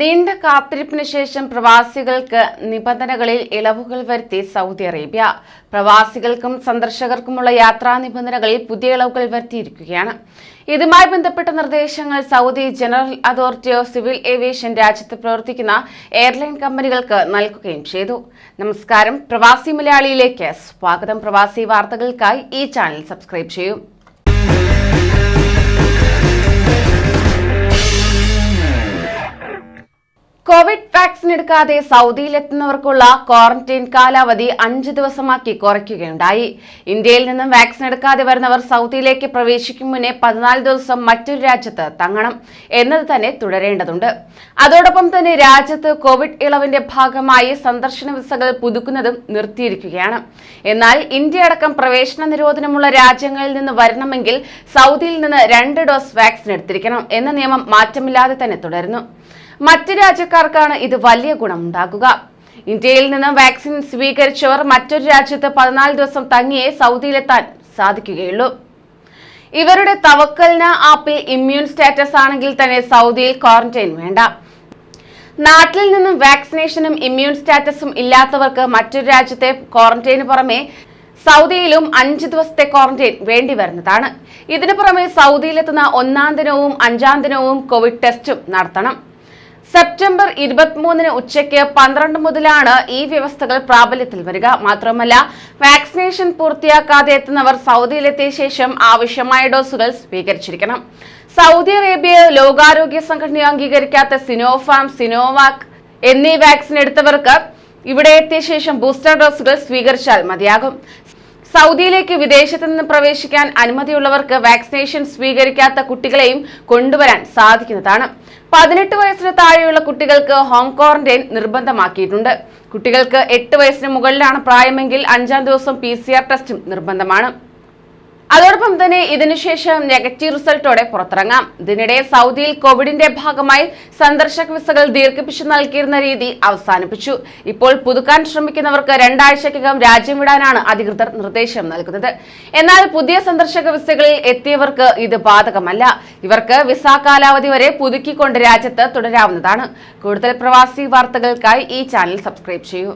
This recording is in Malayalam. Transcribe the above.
നീണ്ട കാത്തിരിപ്പിന് ശേഷം പ്രവാസികൾക്ക് നിബന്ധനകളിൽ ഇളവുകൾ വരുത്തി സൗദി അറേബ്യ. പ്രവാസികൾക്കും സന്ദർശകർക്കുമുള്ള യാത്രാ നിബന്ധനകളിൽ പുതിയ ഇളവുകൾ വരുത്തിയിരിക്കുകയാണ്. ഇതുമായി ബന്ധപ്പെട്ട നിർദ്ദേശങ്ങൾ Saudi general authority of civil aviation രാജ്യത്ത് പ്രവർത്തിക്കുന്ന എയർലൈൻ കമ്പനികൾക്ക് നൽകുകയും ചെയ്തു. നമസ്കാരം. പ്രവാസി മലയാളിയിലേക്ക് സ്വാഗതം. പ്രവാസി വാർത്തകൾക്കായി ഈ ചാനൽ സബ്സ്ക്രൈബ് ചെയ്യൂ. കോവിഡ് വാക്സിൻ എടുക്കാതെ സൗദിയിലെത്തുന്നവർക്കുള്ള ക്വാറന്റൈൻ കാലാവധി അഞ്ച് ദിവസമാക്കി കുറയ്ക്കുകയുണ്ടായി. ഇന്ത്യയിൽ നിന്നും വാക്സിൻ എടുക്കാതെ വരുന്നവർ സൗദിയിലേക്ക് പ്രവേശിക്കും മുന്നേ പതിനാല് ദിവസം മറ്റൊരു രാജ്യത്ത് തങ്ങണം എന്നത് തന്നെ തുടരേണ്ടതുണ്ട്. അതോടൊപ്പം തന്നെ രാജ്യത്ത് കോവിഡ് ഇളവിന്റെ ഭാഗമായി സന്ദർശന വിസകൾ പുതുക്കുന്നതും നിർത്തിയിരിക്കുകയാണ്. എന്നാൽ ഇന്ത്യ അടക്കം പ്രവേശന നിരോധനമുള്ള രാജ്യങ്ങളിൽ നിന്ന് വരണമെങ്കിൽ സൗദിയിൽ നിന്ന് രണ്ട് ഡോസ് വാക്സിൻ എടുത്തിരിക്കണം എന്ന നിയമം മാറ്റമില്ലാതെ തന്നെ തുടരുന്നു. മറ്റ് രാജ്യക്കാർക്കാണ് ഇത് വലിയ ഗുണമുണ്ടാകുക. ഇന്ത്യയിൽ നിന്ന് വാക്സിൻ സ്വീകരിച്ചവർ മറ്റൊരു രാജ്യത്ത് പതിനാല് ദിവസം തങ്ങിയേ സൗദിയിലെത്താൻ സാധിക്കുകയുള്ളൂ. ഇവരുടെ തവക്കലിന് ആപ്പിൽ ഇമ്മ്യൂൺ സ്റ്റാറ്റസ് ആണെങ്കിൽ തന്നെ സൗദിയിൽ ക്വാറന്റൈൻ വേണ്ട. നാട്ടിൽ നിന്നും വാക്സിനേഷനും ഇമ്മ്യൂൺ സ്റ്റാറ്റസും ഇല്ലാത്തവർക്ക് മറ്റൊരു രാജ്യത്തെ ക്വാറന്റൈന് പുറമെ സൗദിയിലും അഞ്ച് ദിവസത്തെ ക്വാറന്റൈൻ വേണ്ടി വരുന്നതാണ്. ഇതിനു പുറമെ സൗദിയിലെത്തുന്ന ഒന്നാം ദിനവും അഞ്ചാം ദിനവും കോവിഡ് ടെസ്റ്റും നടത്തണം. സെപ്റ്റംബർ ഇരുപത്തിമൂന്നിന് ഉച്ചയ്ക്ക് പന്ത്രണ്ട് മുതലാണ് ഈ വ്യവസ്ഥകൾ പ്രാബല്യത്തിൽ വരിക. മാത്രമല്ല വാക്സിനേഷൻ പൂർത്തിയാക്കാതെ എത്തുന്നവർ സൗദിയിലെത്തിയ ശേഷം ആവശ്യമായ ഡോസുകൾ സ്വീകരിച്ചിരിക്കണം. സൗദി അറേബ്യ ലോകാരോഗ്യ സംഘടന അംഗീകരിക്കാത്ത സിനോഫാം സിനോവാക് എന്നീ വാക്സിൻ എടുത്തവർക്ക് ഇവിടെ എത്തിയ ശേഷം ബൂസ്റ്റർ ഡോസുകൾ സ്വീകരിച്ചാൽ മതിയാകും. സൗദിയിലേക്ക് വിദേശത്ത് നിന്ന് പ്രവേശിക്കാൻ അനുമതിയുള്ളവർക്ക് വാക്സിനേഷൻ സ്വീകരിക്കാത്ത കുട്ടികളെയും കൊണ്ടുവരാൻ സാധിക്കുന്നതാണ്. പതിനെട്ട് വയസ്സിന് താഴെയുള്ള കുട്ടികൾക്ക് ഹോം ക്വാറന്റൈൻ നിർബന്ധമാക്കിയിട്ടുണ്ട്. കുട്ടികൾക്ക് എട്ട് വയസ്സിന് മുകളിലാണ് പ്രായമെങ്കിൽ അഞ്ചാം ദിവസം പി ടെസ്റ്റും നിർബന്ധമാണ്. അതോടൊപ്പം തന്നെ ഇതിനുശേഷം നെഗറ്റീവ് റിസൾട്ടോടെ പുറത്തിറങ്ങാം. ഇതിനിടെ സൗദിയിൽ കോവിഡിന്റെ ഭാഗമായി സന്ദർശക വിസകൾ ദീർഘിപ്പിച്ചു നൽകിയിരുന്ന രീതി അവസാനിപ്പിച്ചു. ഇപ്പോൾ പുതുക്കാൻ ശ്രമിക്കുന്നവർക്ക് രണ്ടാഴ്ചക്കകം രാജ്യം വിടാനാണ് അധികൃതർ നിർദ്ദേശം നൽകുന്നത്. എന്നാൽ പുതിയ സന്ദർശക വിസകളിൽ എത്തിയവർക്ക് ഇത് ബാധകമല്ല. ഇവർക്ക് വിസ കാലാവധി വരെ പുതുക്കിക്കൊണ്ട് രാജ്യത്ത് തുടരാവുന്നതാണ്. കൂടുതൽ പ്രവാസി വാർത്തകൾക്കായി ഈ ചാനൽ സബ്സ്ക്രൈബ് ചെയ്യൂ.